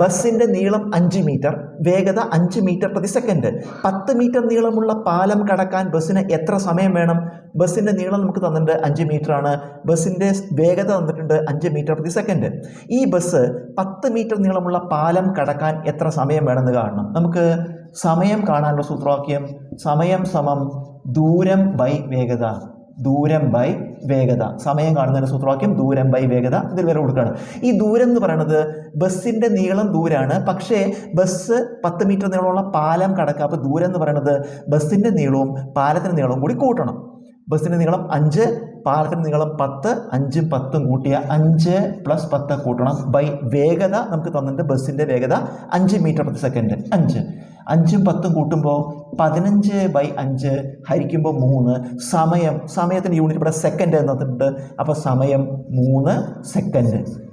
ബസ്സിന്റെ നീളം അഞ്ച് മീറ്റർ വേഗത അഞ്ച് മീറ്റർ പ്രതി സെക്കൻഡ്. പത്ത് മീറ്റർ നീളമുള്ള പാലം കടക്കാൻ ബസ്സിന് എത്ര സമയം വേണം? ബസ്സിന്റെ നീളം നമുക്ക് തന്നിട്ടുണ്ട് അഞ്ച് മീറ്റർ ആണ്. ബസ്സിന്റെ വേഗത തന്നിട്ടുണ്ട് അഞ്ച് മീറ്റർ പ്രതി സെക്കൻഡ്. ഈ ബസ് പത്ത് മീറ്റർ നീളമുള്ള പാലം കടക്കാൻ എത്ര സമയം വേണമെന്ന് കാണണം. നമുക്ക് സമയം കാണാനുള്ള സൂത്രവാക്യം സമയം സമം ദൂരം ബൈ വേഗത. ദൂരം ബൈ വേഗത. സമയം കാണുന്നതിന് സൂത്രവാക്യം ദൂരം ബൈ വേഗത ഇതിൽ വരെ കൊടുക്കുകയാണ്. ഈ ദൂരം എന്ന് പറയുന്നത് ബസ്സിന്റെ നീളം ദൂരാണ്. പക്ഷേ ബസ് പത്ത് മീറ്റർ നീളമുള്ള പാലം കടക്കുക. അപ്പോൾ ദൂരം എന്ന് പറയുന്നത് ബസ്സിന്റെ നീളവും പാലത്തിന്റെ നീളവും കൂടി കൂട്ടണം. ബസ്സിന്റെ നീളം അഞ്ച് പാലത്തിന്റെ നീളം പത്ത് അഞ്ചും പത്തും കൂട്ടിയ അഞ്ച് പ്ലസ് പത്ത് കൂട്ടണം. ബൈ വേഗത നമുക്ക് തന്നിട്ടുണ്ട് ബസ്സിന്റെ വേഗത അഞ്ച് മീറ്റർ പ്രതി സെക്കൻഡ് അഞ്ച്. അഞ്ചും പത്തും കൂട്ടുമ്പോൾ പതിനഞ്ച് ബൈ അഞ്ച് ഹരിക്കുമ്പോൾ മൂന്ന്. സമയം സമയത്തിന്റെ യൂണിറ്റ് ഇവിടെ സെക്കൻഡ് എന്നിട്ടുണ്ട് അപ്പോൾ സമയം മൂന്ന് സെക്കൻഡ്